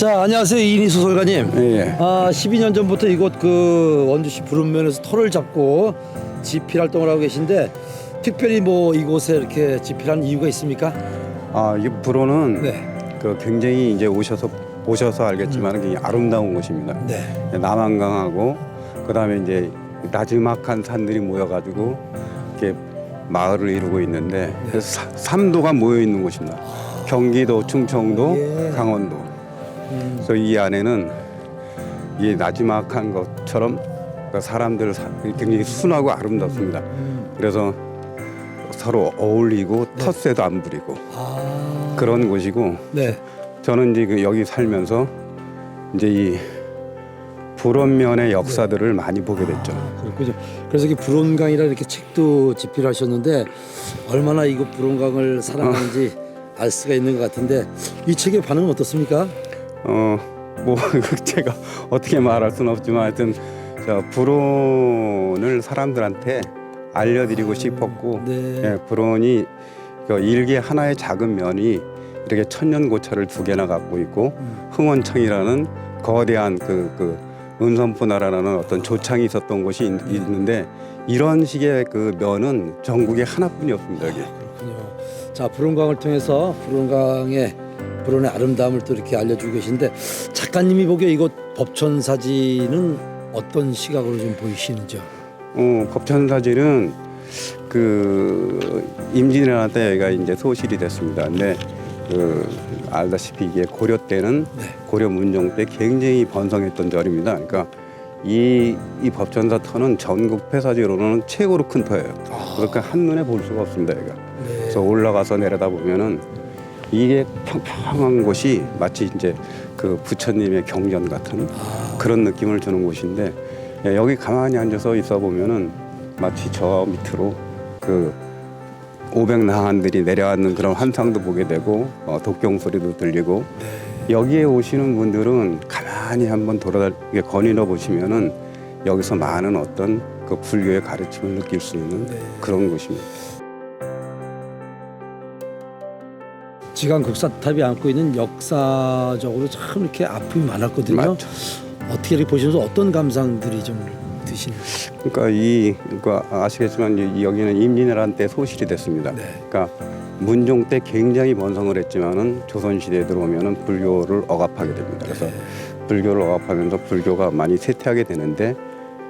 자 안녕하세요 이인희 소설가님. 예. 아 12년 전부터 이곳 그 원주시 부른면에서 터를 잡고 집필 활동을 하고 계신데 특별히 뭐 이곳에 이렇게 집필한 이유가 있습니까? 아, 이 불어는 네. 그 굉장히 이제 오셔서 보셔서 알겠지만 굉장히 아름다운 곳입니다. 네. 남한강하고 그다음에 이제 나지막한 산들이 모여가지고 이렇게 마을을 이루고 있는데 그 사- 삼도가 모여 있는 곳입니다. 경기도, 충청도, 예. 강원도. 음, 그래서 이 안에는 이 나지막한 것처럼 그 사람들 사- 굉장히 순하고 아름답습니다. 음. 그래서 서로 어울리고 텃세도 안 부리고 아 그런 곳이고 네. 저는 이제 그 여기 살면서 이제 이 불원면의 역사들을 많이 보게 됐죠. 아, 그렇군요. 그래서 이 불온강이라 이렇게 책도 집필하셨는데 얼마나 이곳 불온강을 사랑하는지 알 수가 있는 것 같은데 이 책의 반응은 어떻습니까? 어, 뭐 제가 어떻게 말할 수는 없지만 하여튼 저 불원을 사람들한테 알려드리고 싶었고 네. 예, 불원이 그 일개 하나의 작은 면이 이렇게 천년고찰을 두 개나 갖고 있고 음. 흥원창이라는 거대한 그, 그 은선포나라라는 어떤 조창이 있었던 곳이 있, 있는데 이런 식의 그 면은 전국에 하나뿐이 없습니다 여기. 그렇군요. 자 불온강을 통해서 불온강의 불온의 아름다움을 또 이렇게 알려주고 계신데 작가님이 보기에 이곳 법천 사진은 어떤 시각으로 좀 보이시는지요? 어, 법천 사진은 그 임진왜란 때 여기가 이제 소실이 됐습니다. 근데 그 알다시피 이게 고려 때는 네. 고려 문종 때 굉장히 번성했던 절입니다. 그러니까 이, 이 법천사 터는 전국 폐사지로는 최고로 큰 터예요. 그러니까 한눈에 볼 수가 없습니다. 여기가. 네. 그래서 올라가서 내려다 보면은 이게 평평한 곳이 마치 이제 그 부처님의 경전 같은 아, 그런 느낌을 주는 곳인데 예, 여기 가만히 앉아서 있어 보면은 마치 저 밑으로 그 오백 나한들이 내려앉는 그런 환상도 보게 되고 어, 독경 소리도 들리고 네. 여기에 오시는 분들은 가만히 한번 돌아다 이게 거닐어 보시면은 여기서 많은 어떤 그 불교의 가르침을 느낄 수 있는 네. 그런 곳입니다. 지강 국사탑이 안고 있는 역사적으로 참 이렇게 아픔이 많았거든요. 맞죠. 어떻게 이렇게 보시면서 어떤 감상들이 좀 드시나요? 그러니까 이 그러니까 아시겠지만 이- 여기는 임진왜란 때 소실이 됐습니다. 네. 그러니까 문종 때 굉장히 번성을 했지만은 조선 시대에 들어오면은 불교를 억압하게 됩니다. 그래서 네. 불교를 억압하면서 불교가 많이 쇠퇴하게 되는데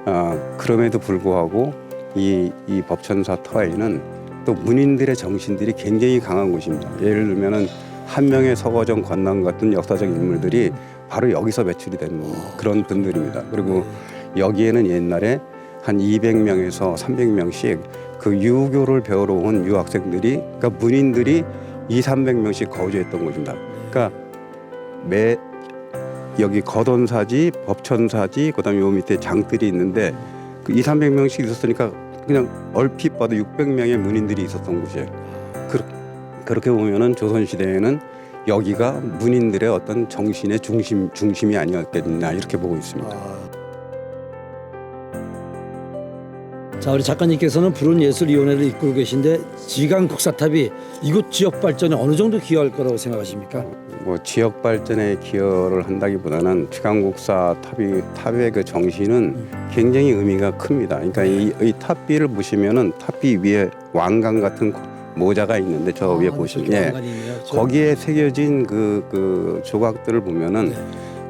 아, 그럼에도 불구하고 이, 이 법천사 터에는 또 문인들의 정신들이 굉장히 강한 곳입니다. 예를 들면은 한 명의 서거정 권난 같은 역사적 인물들이 바로 여기서 배출이 된 그런 분들입니다. 그리고 여기에는 옛날에 한 200명에서 300명씩 그 유교를 배우러 온 유학생들이 그러니까 문인들이 2, 300명씩 거주했던 곳입니다. 그러니까 매 여기 거돈사지, 법천사지, 그다음에 요 밑에 장들이 있는데 그 2, 300명씩 있었으니까 그냥 얼핏 봐도 600명의 문인들이 있었던 곳이에요. 그, 그렇게 보면은 조선 시대에는 여기가 문인들의 어떤 정신의 중심 중심이 아니었겠냐 이렇게 보고 있습니다. 자 우리 작가님께서는 불운예술위원회를 이끌고 계신데 지강 국사탑이 이곳 지역 발전에 어느 정도 기여할 거라고 생각하십니까? 뭐 지역 발전에 기여를 한다기보다는 지강국사 탑이 탑의 그 정신은 굉장히 의미가 큽니다. 그러니까 이, 이 탑비를 보시면은 탑비 위에 왕관 같은 모자가 있는데 저 위에 아, 보시면 예, 거기에 새겨진 그, 그 조각들을 보면은 네.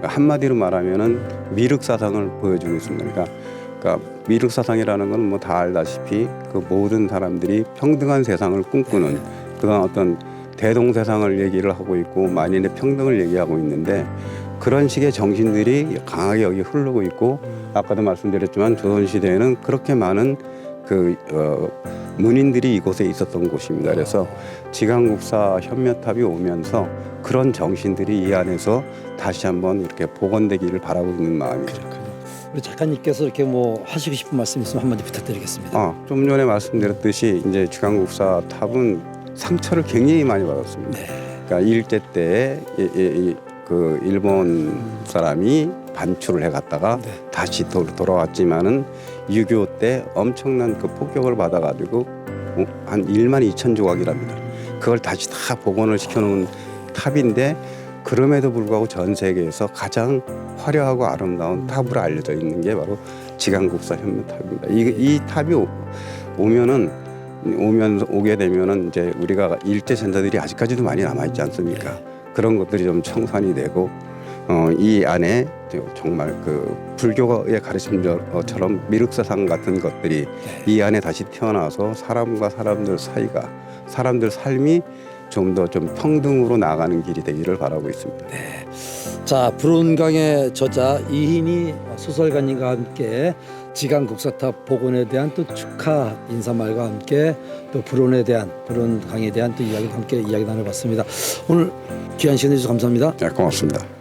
한마디로 말하면은 미륵 사상을 보여주고 있습니다. 그러니까, 그러니까 미륵 사상이라는 건 뭐 다 알다시피 그 모든 사람들이 평등한 세상을 꿈꾸는 그런 어떤 대동 세상을 얘기를 하고 있고 만인의 평등을 얘기하고 있는데 그런 식의 정신들이 강하게 여기 흐르고 있고 음, 아까도 말씀드렸지만 조선 시대에는 그렇게 많은 그 어, 문인들이 이곳에 있었던 곳입니다. 그래서 지강국사 현묘탑이 오면서 그런 정신들이 이 안에서 다시 한번 이렇게 복원되기를 바라고 있는 마음이죠. 우리 작가님께서 이렇게 뭐 하시고 싶은 말씀 있으면 한마디 부탁드리겠습니다. 아, 좀 전에 말씀드렸듯이 이제 지강국사 탑은 상처를 굉장히 많이 받았습니다. 네. 그러니까 일제 때 이, 이, 이, 그 일본 사람이 반출을 해갔다가 네. 다시 도, 돌아왔지만은 6.25 때 엄청난 그 폭격을 받아가지고 어, 한 1만 2천 조각이랍니다. 그걸 다시 다 복원을 시켜놓은 탑인데 그럼에도 불구하고 전 세계에서 가장 화려하고 아름다운 탑으로 알려져 있는 게 바로 지강국사 현무탑입니다. 이, 이 탑이 오, 오면은 오면 오게 되면은 이제 우리가 일제 전자들이 아직까지도 많이 남아 있지 않습니까? 그런 것들이 좀 청산이 되고 어, 이 안에 정말 그 불교의 가르침처럼 미륵사상 같은 것들이 이 안에 다시 태어나서 사람과 사람들 사이가 사람들 삶이 좀 더좀 평등으로 나아가는 길이 되기를 바라고 있습니다. 자, 불운강의 저자 이희니 소설가님과 함께 지강 국사탑 복원에 대한 또 축하 인사말과 함께 또 불운에 대한 불운강에 대한 또 이야기도 함께 이야기 나눠봤습니다. 오늘 귀한 시간 내주셔서 감사합니다. 네, 고맙습니다.